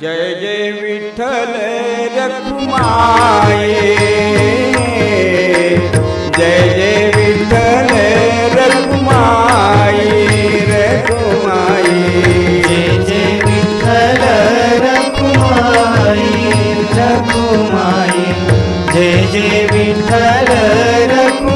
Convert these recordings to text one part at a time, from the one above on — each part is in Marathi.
जय जय विठ्ठल रखुमाये। जय जय विठ्ठल रखुमाये रखुमाये। जय जय विठ्ठल रखुमाये रखुमाये। जय जय विठ्ठल रखुमाये।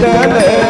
ಕಲೆ